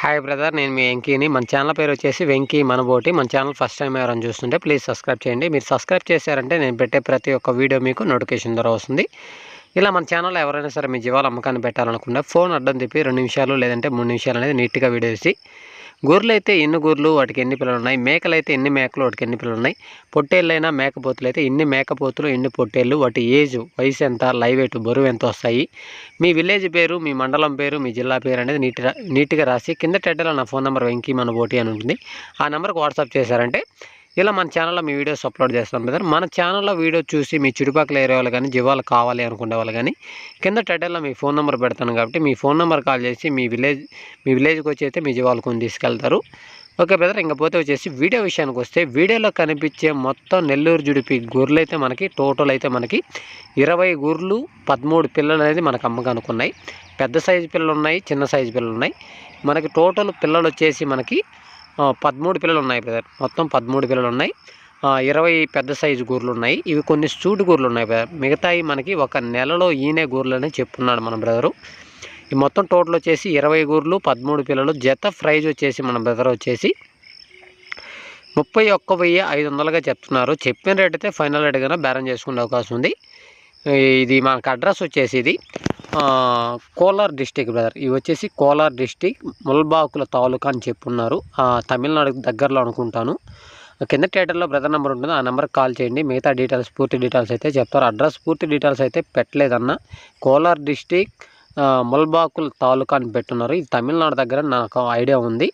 Hi brother నేను మీ వెంకీని. మన channel పేరు వచ్చేసి వెంకీ మనబోటి. మన ఛానల్ ఫస్ట్ టైం ఎవరైనా చూస్తుంటే ప్లీజ్ సబ్స్క్రైబ్ చేయండి. మీరు సబ్స్క్రైబ్ చేశారంటే నేను పెట్టే ప్రతి ఒక్క వీడియో మీకు నోటిఫికేషన్ ద్వారా వస్తుంది. ఇలా మన ఛానల్లో ఎవరైనా సరే మీ జీవాల అమ్మకాన్ని పెట్టాలనుకుంటే ఫోన్ అడ్డం తిప్పి రెండు నిమిషాలు లేదంటే మూడు నిమిషాలు అనేది నీట్గా వీడియో వేసి గొర్రెలు అయితే ఎన్ని గొర్రెలు వాటికి ఎన్ని పిల్లలు ఉన్నాయి మేకలు అయితే ఎన్ని మేకలు వాటికి ఎన్ని పిల్లలు ఉన్నాయి పొట్టేళ్ళైనా మేకపోతులు అయితే ఎన్ని మేకపోతులు ఎన్ని పొట్టేళ్ళు వాటి ఏజ్ వయసు ఎంత లైవ్ వెయిట్ బరువు ఎంత వస్తాయి? మీ విలేజ్ పేరు మీ మండలం పేరు మీ జిల్లా పేరు అనేది నీట్గా నీట్గా రాసి కింద టెడ్డలో నా ఫోన్ నెంబర్ వెంకీ మన ఓటీ అని ఉంటుంది. ఆ నెంబర్కి వాట్సాప్ చేశారంటే ఇలా మన ఛానల్లో మీ వీడియోస్ అప్లోడ్ చేస్తాం బ్రదర్ మన ఛానల్లో వీడియో చూసి మీ చుట్టుపక్కల ఏరియా వాళ్ళు కానీ జీవాలు కావాలి అనుకునే వాళ్ళు కానీ కింద టైటిల్లో మీ ఫోన్ నెంబర్ పెడతాను కాబట్టి మీ ఫోన్ నెంబర్ కాల్ చేసి మీ విలేజ్ మీ విలేజ్కి వచ్చి అయితే మీ జీవాలు కొని తీసుకెళ్తారు. ఓకే బ్రదర్ ఇంకపోతే వచ్చేసి వీడియో విషయానికి వస్తే వీడియోలో కనిపించే మొత్తం నెల్లూరు జుడిపి గొర్రెలు అయితే మనకి టోటల్ అయితే మనకి ఇరవై గొర్రెలు పదమూడు పిల్లలు అనేది మనకు అమ్మకానికి ఉన్నాయి పెద్ద సైజు పిల్లలు ఉన్నాయి చిన్న సైజు పిల్లలు ఉన్నాయి. మనకి టోటల్ పిల్లలు వచ్చేసి మనకి పదమూడు పిల్లలు ఉన్నాయి బ్రదర్. మొత్తం పదమూడు పిల్లలు ఉన్నాయి ఇరవై పెద్ద సైజు గూర్లు ఉన్నాయి ఇవి కొన్ని సూటు గూర్లు ఉన్నాయి బ్రదర్. మిగతాయి మనకి ఒక నెలలో ఈనే గూర్లు అని చెప్పున్నాడు మన బ్రదరు. ఈ మొత్తం టోటల్ వచ్చేసి ఇరవై గూర్లు పదమూడు పిల్లలు జత ప్రైజ్ వచ్చేసి మన బ్రదర్ వచ్చేసి ముప్పై ఒక్క వెయ్యి ఐదు వందలుగా చెప్తున్నారు. చెప్పిన రేట్ అయితే ఫైనల్ రేట్ కన్నా బేరం చేసుకునే అవకాశం ఉంది. ఇది మనకు అడ్రస్ వచ్చేసి ఇది. Kolar district brother. ఇవి వచ్చేసి కోలార్ డిస్టిక్ ముల్బాకుల తాలూకా అని చెప్పున్నారు. ఆ, తమిళనాడు దగ్గరలో అనుకుంటాను. కింద థియేటర్లో బ్రదర్ నెంబర్ ఉంటుంది. ఆ నెంబర్కి కాల్ చేయండి. మిగతా డీటెయిల్స్ పూర్తి డీటెయిల్స్ అయితే చెప్తారు. అడ్రస్ పూర్తి డీటెయిల్స్ అయితే పెట్టలేదన్న. కోలార్ డిస్టిక్ ఆ, ముల్బాకుల్ తాలూకా అని పెట్టున్నారు. ఇది తమిళనాడు దగ్గర నాకు ఐడియా ఉంది.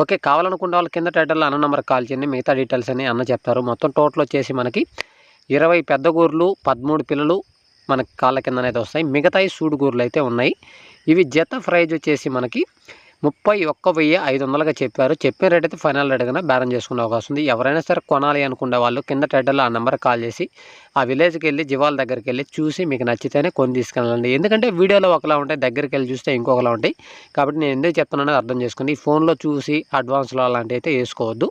ఓకే కావాలనుకున్న వాళ్ళు కింద టైటిల్లో అన్న నెంబర్కి కాల్ చేయండి. మిగతా డీటెయిల్స్ అని అన్న చెప్తారు. మొత్తం టోటల్ వచ్చేసి మనకి ఇరవై పెద్ద గూర్లు పదమూడు పిల్లలు మనకి కాళ్ళ కింద వస్తాయి. మిగతాయి సూడు గూర్లు అయితే ఉన్నాయి. ఇవి జత ప్రైజ్ వచ్చేసి మనకి ముప్పై ఒక్క వెయ్యి ఐదు వందలుగా చెప్పారు. చెప్పిన రేట్ అయితే ఫైనల్ రేట్ కన్నా బేరం చేసుకునే అవకాశం ఉంది. ఎవరైనా సరే కొనాలి అనుకునే వాళ్ళు కింద టైటిల్లో ఆ నెంబర్ కాల్ చేసి ఆ విలేజ్కి వెళ్ళి జీవాల దగ్గరికి వెళ్ళి చూసి మీకు నచ్చితేనే కొని తీసుకెళ్ళండి. ఎందుకంటే వీడియోలో ఒకలా ఉంటాయి దగ్గరికి వెళ్ళి చూస్తే ఇంకొకలా ఉంటాయి. కాబట్టి నేను ఎందుకు చెప్తున్నానో అర్థం చేసుకోండి. ఫోన్లో చూసి అడ్వాన్స్లో అలాంటివి అయితే వేసుకోవద్దు.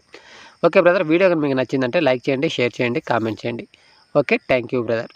ఓకే బ్రదర్ వీడియో కనుక మీకు నచ్చిందంటే లైక్ చేయండి షేర్ చేయండి కామెంట్ చేయండి. Okay thank you brother.